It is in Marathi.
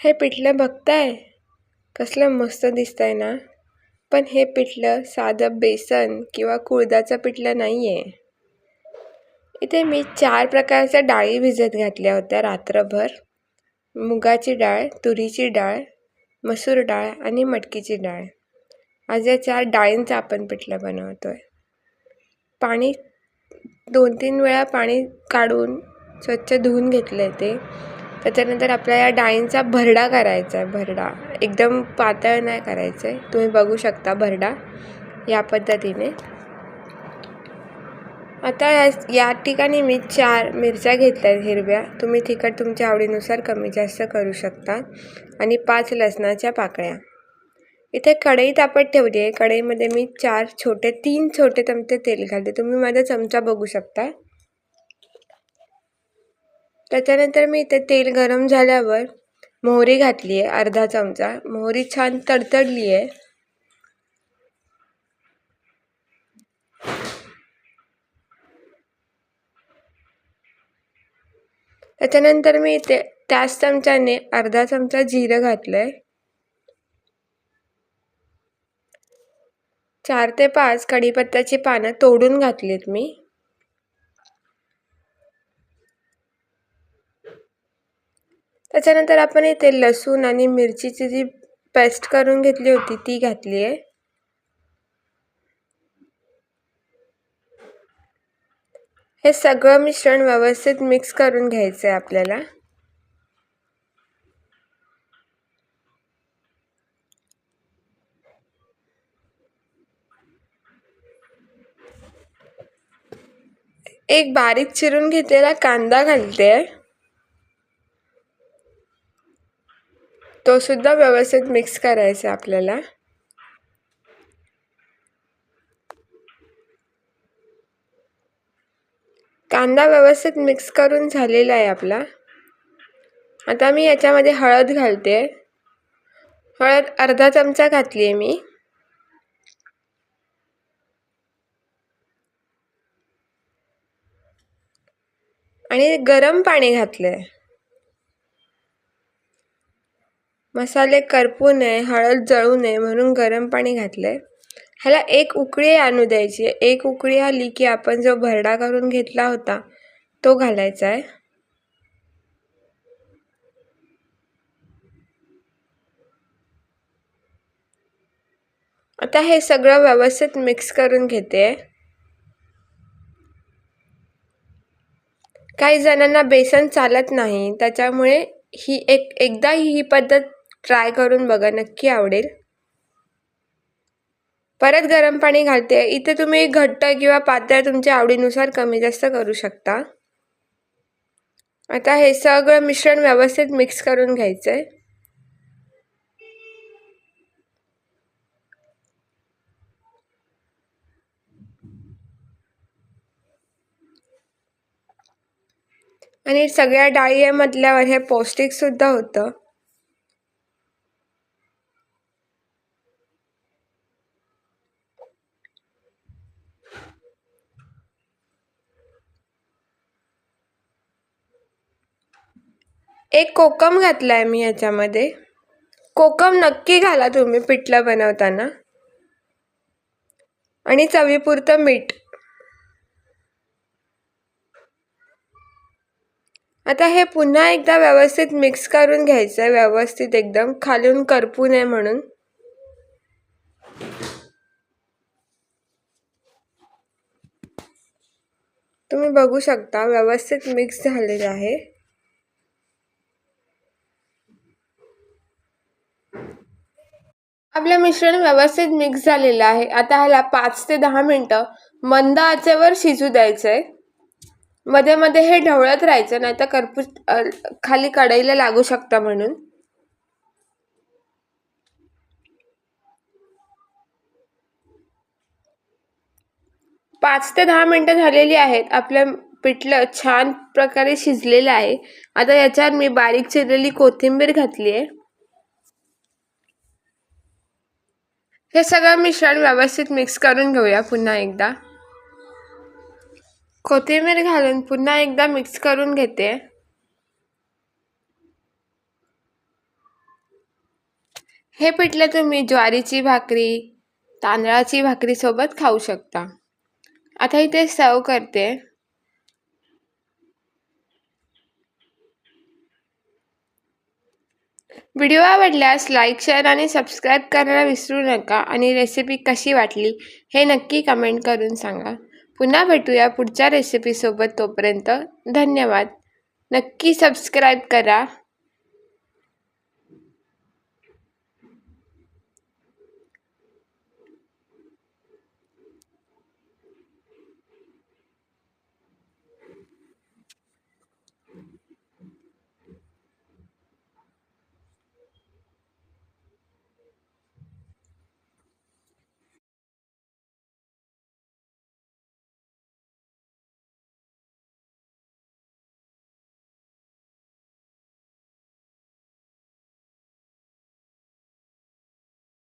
हे पिठलं बघताय? कसलं मस्त दिसतंय ना? पण हे पिठलं साधं बेसन किंवा कुळदाचं पिठलं नाही आहे इथे मी चार प्रकारच्या डाळी भिजत घातल्या होत्या रात्रभर. मुगाची डाळ तुरीची डाळ मसूर डाळ आणि मटकीची डाळ. आज या चार डाळींचं आपण पिठलं बनवतो आहे पाणी दोन तीन वेळा पाणी काढून स्वच्छ धुवून घेतलं आहे ते. त्याच्यानंतर आपल्याला या डाळींचा भरडा करायचा आहे भरडा. एकदम पातळ नाही करायचं आहे तुम्ही बघू शकता भरडा या पद्धतीने. आता या या ठिकाणी मी चार मिरच्या घेतल्या आहेत हिरव्या. तुम्ही तिखट तुमच्या आवडीनुसार कमी जास्त करू शकता. आणि पाच लसणाच्या पाकळ्या. इथे कढई तापत ठेवली आहे कढईमध्ये मी चार छोटे तीन छोटे चमचे तेल घालते. तुम्ही माझा चमचा बघू शकता. त्याच्यानंतर मी इथे तेल गरम झाल्यावर मोहरी घातली आहे अर्धा चमचा. मोहरी छान तडतडली आहे त्याच्यानंतर मी इथे त्याच चमच्याने अर्धा चमचा जिरं घातलं आहे चार ते पाच कढीपत्त्याची पानं तोडून घातलीत मी. त्याच्यानंतर आपण इथे लसूण आणि मिरचीची जी पेस्ट करून घेतली होती ती घातली आहे. हे सगळं मिश्रण व्यवस्थित मिक्स करून घ्यायचं आहे आपल्याला. एक बारीक चिरून घेतलेला कांदा घालते. तो सुद्धा व्यवस्थित मिक्स करायचा आपल्याला. कांदा व्यवस्थित मिक्स करून झालेला आहे आपला. आता मी याच्यामध्ये हळद घालते. हळद अर्धा चमचा घातली आहे मी. आणि गरम पाणी घातलं आहे मसाले करपू नये हळद जळू नये म्हणून गरम पाणी घातलं आहे ह्याला एक उकळी आणू द्यायची. एक उकळी आली की आपण जो भरडा करून घेतला होता तो घालायचा आहे. आता हे सगळं व्यवस्थित मिक्स करून घेते. काही जणांना बेसन चालत नाही त्याच्यामुळे ही एक एकदा ही पद्धत ट्राय करून बघा नक्की आवडेल. परत गरम पाणी घालते. इथे तुम्ही घट्ट किंवा पातळ तुमच्या आवडीनुसार कमी जास्त करू शकता. आता हे सगळं मिश्रण व्यवस्थित मिक्स करून घ्यायचं आहे आणि सगळ्या डाळी मधल्यावर हे पौष्टिकसुद्धा होतं. एक कोकम घातला आहे मी याच्यामध्ये. कोकम नक्की घाला तुम्ही पिठलं बनवताना. आणि चवीपुरतं मीठ. आता हे पुन्हा एकदा व्यवस्थित मिक्स करून घ्यायचं आहे व्यवस्थित एकदम खालून करपू नये म्हणून. तुम्ही बघू शकता व्यवस्थित मिक्स झालेलं आहे. आपलं मिश्रण व्यवस्थित मिक्स झालेलं आहे. आता ह्याला पाच ते दहा मिनटं मंद आचेवर शिजू द्यायचं आहे मध्ये मध्ये हे ढवळत राहायचं नाही तर करपूस खाली कढईला लागू शकता म्हणून. पाच ते दहा मिनटं झालेली आहेत. आपलं पिठलं छान प्रकारे शिजलेलं आहे. आता याच्यावर मी बारीक चिरलेली कोथिंबीर घातली आहे हे सगळं मिश्रण व्यवस्थित मिक्स करून घेऊया पुन्हा एकदा. कोथिंबीर घालून पुन्हा एकदा मिक्स करून घेते. हे पिठलं तुम्ही ज्वारीची भाकरी तांदळाची भाकरीसोबत खाऊ शकता. आता इथे सर्व करते. व्हिडिओ आवडल्यास लाईक शेअर आणि सबस्क्राईब करायला विसरू नका आणि रेसिपी कशी वाटली हे नक्की कमेंट करून सांगा. पुन्हा भेटूया पुढच्या रेसिपीसोबत तोपर्यंत धन्यवाद. नक्की सबस्क्राईब करा.